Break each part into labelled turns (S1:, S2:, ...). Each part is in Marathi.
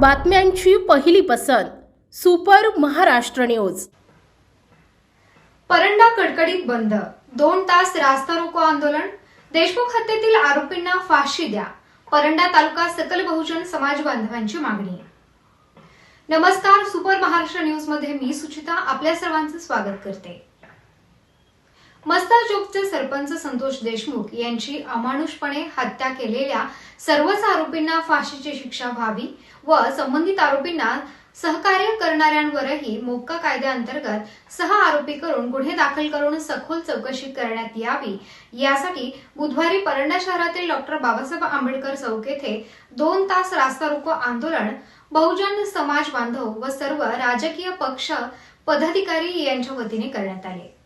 S1: बातम्यांची पहिली पसंत सुपर महाराष्ट्र न्यूज.
S2: परंडा कडकडीत बंद दोन तास रास्ता रोको आंदोलन देशमुख हत्येतील आरोपींना फाशी द्या परंडा तालुका सकल बहुजन समाज बांधवांची मागणी. नमस्कार सुपर महाराष्ट्र न्यूजमध्ये मी सुचिता आपल्या सर्वांचं स्वागत करते. मस्ता चौकचे सरपंच संतोष देशमुख यांची अमानुषपणे हत्या केलेल्या सर्वच आरोपींना फाशीची शिक्षा व्हावी व संबंधित आरोपींना सहकार्य करणाऱ्यांवरही मोक्का कायद्याअंतर्गत सहा आरोपी करून गुन्हे दाखल करून सखोल चौकशी करण्यात यावी. यासाठी बुधवारी परंडा शहरातील डॉक्टर बाबासाहेब आंबेडकर चौक येथे दोन तास रास्ता रोको आंदोलन बहुजन समाज बांधव व सर्व राजकीय पक्ष पदाधिकारी यांच्या वतीने करण्यात आले.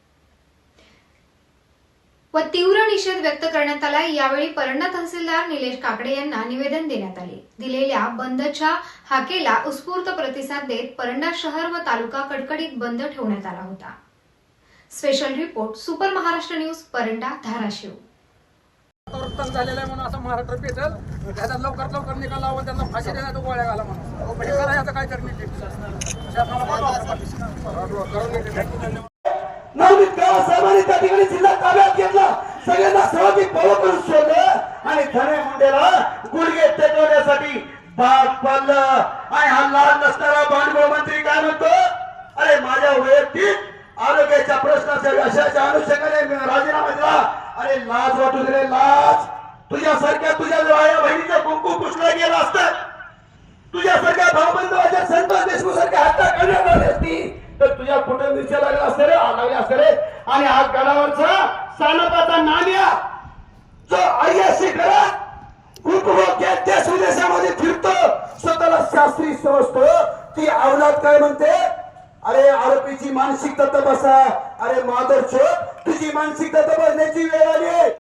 S2: व तीव्र निषेध व्यक्त करण्यात आला यावेळी परंडा तहसीलदार निलेश काकडे यांना निवेदन देण्यात आले. दिलेल्या बंदच्या हाकेला उत्स्फूर्त प्रतिसाद देत परंडा शहर व तालुका कडकडीत बंद ठेवण्यात आला होता. Special report super Maharashtra news Paranda Dharashiv.
S3: झालेलं आहे म्हणून असं महाराष्ट्र पेटल त्याचा लवकर लवकर निकाल लावून त्यांना फाशी देण्यात गोळ्या घाला म्हणून. म्हणजे करा याचं काय करणे शासनाला
S4: साहेबांनी त्या ठिकाणी जिल्हा ताब्यात घेतला. सगळ्यांना सहभागी पळ करून सोडलं आणि धने मुंडेला गुडघे टेकवण्यासाठी भाग पाडलं. आणि हा लहान नसणारा भांडवल मंत्री काय म्हणतो? अरे माझ्या वैयक्तिक आरोग्याच्या प्रश्नाच्या यशाच्या अनुषंगाने मी राजीनामा दिला. अरे लाज वाटू दिले लाज. तुझ्यासारख्या तुझ्या जवळ बहिणीचं कुंकू पुसला गेला असतं. तुझ्यासारख्या भावबंधवाच्या संतोष देशमुख सारख्या हत्या करण्यात आली असती. तर तुझ्या कुठं मिरच्या लागल्या असते रे? लागल्या असते रे. आणि हा गडावरचा सानपाचा नाण्या जो अय्याशी घरात कुटुंबाच्या देश विदेशामध्ये फिरतो स्वतःला शास्त्री समजतो. ती अवलाद काय म्हणते? अरे आरोपीची मानसिकता तपासा. अरे माधव तुझी मानसिकता तपासण्याची वेळ आली